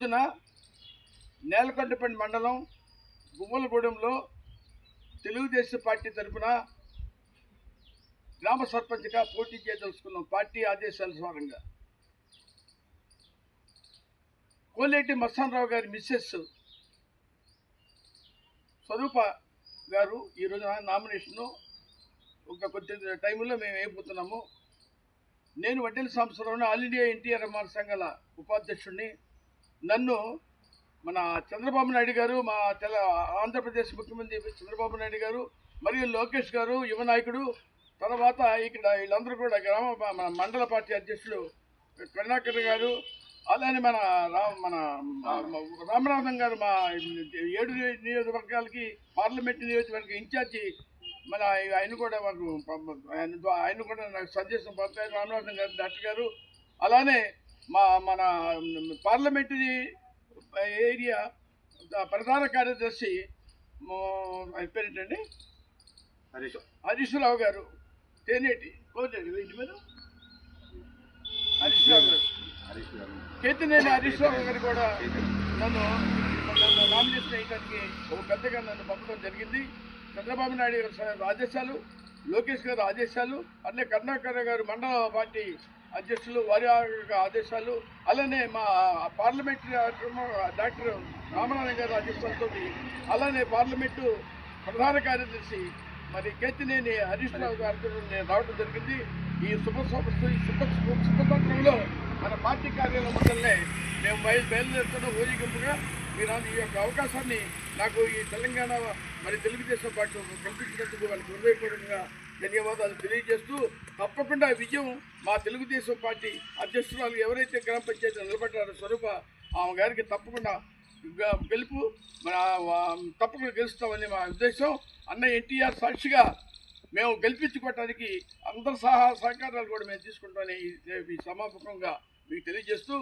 రోజున నేలకొండపల్లి మండలం గుమ్మలగూడెంలో తెలుగుదేశం పార్టీ తరఫున గ్రామ సర్పంచ్గా పోటీ చేయదలుచుకున్నాం పార్టీ ఆదేశానుసారంగా. కోలేటి మస్తానరావు గారి మిస్సెస్ స్వరూప గారు ఈ రోజున నామినేషను ఒక కొద్ది టైంలో మేము వేయబోతున్నాము. నేను వడ్డెల సంవత్సరంలో ఆల్ ఇండియా ఎన్టీఆర్ అమ్మార్ సంఘాల ఉపాధ్యక్షుడిని నన్ను మన చంద్రబాబు నాయుడు గారు మా తెల ఆంధ్రప్రదేశ్ ముఖ్యమంత్రి చంద్రబాబు నాయుడు గారు మరియు లోకేష్ గారు యువ నాయకుడు తర్వాత ఇక్కడ వీళ్ళందరూ కూడా గ్రామ మన మండల పార్టీ అధ్యక్షుడు కరుణాకర్ గారు అలానే మన రా మన రామనాథం గారు మా ఏడు నియోజకవర్గాలకి పార్లమెంట్ నియోజకవర్గ ఇన్ఛార్జి మన ఆయన కూడా మాకు ఆయన ఆయన కూడా నాకు సందేశం పంపారు రామనాథం గారు డాక్టర్ గారు అలానే మా మన పార్లమెంటరీ ఏరియా ప్రధాన కార్యదర్శి పేరేంటండి? హరీష్ హరీష్ రావు గారు. తేనేటి కోనేటి ఇంటి మీద హరీష్ రావు గారు. కేతినేని హరీష్ రావు గారు కూడా నన్ను నన్ను నామినేషన్ వేయడానికి ఒక పెద్దగా నన్ను పంపడం జరిగింది. చంద్రబాబు నాయుడు గారు ఆదేశాలు లోకేష్ గారు ఆదేశాలు అట్లే కరుణాకర్ గారు మండల పార్టీ అధ్యక్షులు వారి ఆదేశాలు. అలానే మా పార్లమెంటరీ డాక్టర్ రామనారాయణ గారి ఆదేశాలతో అలానే పార్లమెంటు ప్రధాన కార్యదర్శి మరి కేతినేని హరీష్ రావు గారితో నేను రావడం జరిగింది. ఈ శుభ శుభపత్రంలో మన పార్టీ కార్యాలయం మొదలనే మేము బయలు బయలుదేరుతున్న. ఊరేగింపుగా మీరు ఈ యొక్క అవకాశాన్ని నాకు ఈ తెలంగాణ మరి తెలుగుదేశం పార్టీ కల్పించినందుకు వాళ్ళకి హృదయపూర్వకంగా ధన్యవాదాలు తెలియజేస్తూ తప్పకుండా విజయం మా తెలుగుదేశం పార్టీ అధ్యక్షురాలు ఎవరైతే గ్రామ పంచాయతీ నిలబడ్డారో స్వరూప ఆమె గారికి తప్పకుండా గెలుపు తప్పకుండా గెలుస్తామని మా ఉద్దేశం. అన్న ఎన్టీఆర్ సాక్షిగా మేము గెలిపించుకోవటానికి అందరి సహా సహకారాలు కూడా మేము తీసుకుంటామని ఈ- సమాపకంగా మీకు తెలియజేస్తూ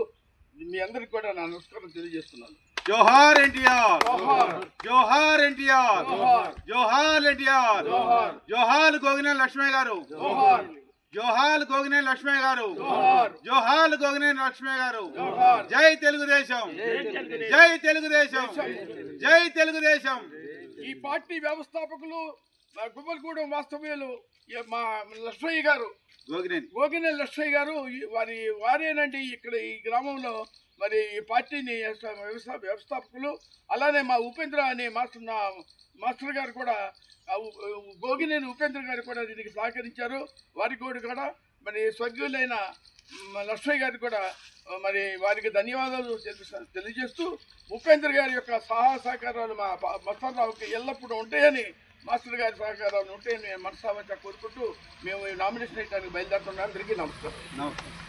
మీ అందరికి కూడా నా నమస్కారం తెలియజేస్తున్నాను. జోహార్ ఎన్టీఆర్! జోహార్. జోహార్ ఎన్టీఆర్! జోహార్. జోహార్ ఎన్టీఆర్! జోహార్. జోహార్ గోగినే లక్ష్మయ్య గారు! జోహార్! జోహార్ గోగినే లక్ష్మయ్య గారు. జోహార్. జోహార్ గోగినే లక్ష్మయ్య గారు. జై తెలుగుదేశం. జై తెలుగుదేశం. జై తెలుగుదేశం. ఈ పార్టీ వ్యవస్థాపకులు గుమ్మలగూడెం వాస్తవ్యులు మా లక్ష్మయ్య గారు. గోగినేని. గోగిన లక్ష్మయ్య గారు వారి వారేనండి ఇక్కడ ఈ గ్రామంలో మరి ఈ పార్టీని వ్యవస్థ- వ్యవస్థాపకులు అలానే మా ఉపేంద్ర అనే మాస్టర్ నా మాస్టర్ గారు కూడా గోగినేని ఉపేంద్ర గారు కూడా దీనికి సహకరించారు. వారి కూడా కూడా మరి స్వర్గీయులైన లక్ష్మయ్య గారికి కూడా మరి వారికి ధన్యవాదాలు తెలియజేస్తూ ఉపేంద్ర గారి యొక్క సహా సహకారాలు మా మస్తారావుకి ఎల్లప్పుడూ ఉంటాయని మాస్టర్ గారి సహకారాలు ఉంటాయని మనసావచ్చ కోరుకుంటూ మేము నామినేషన్ వేయడానికి బయలుదేరుతున్నాం. అందరికీ నమస్కారం. నమస్కారం.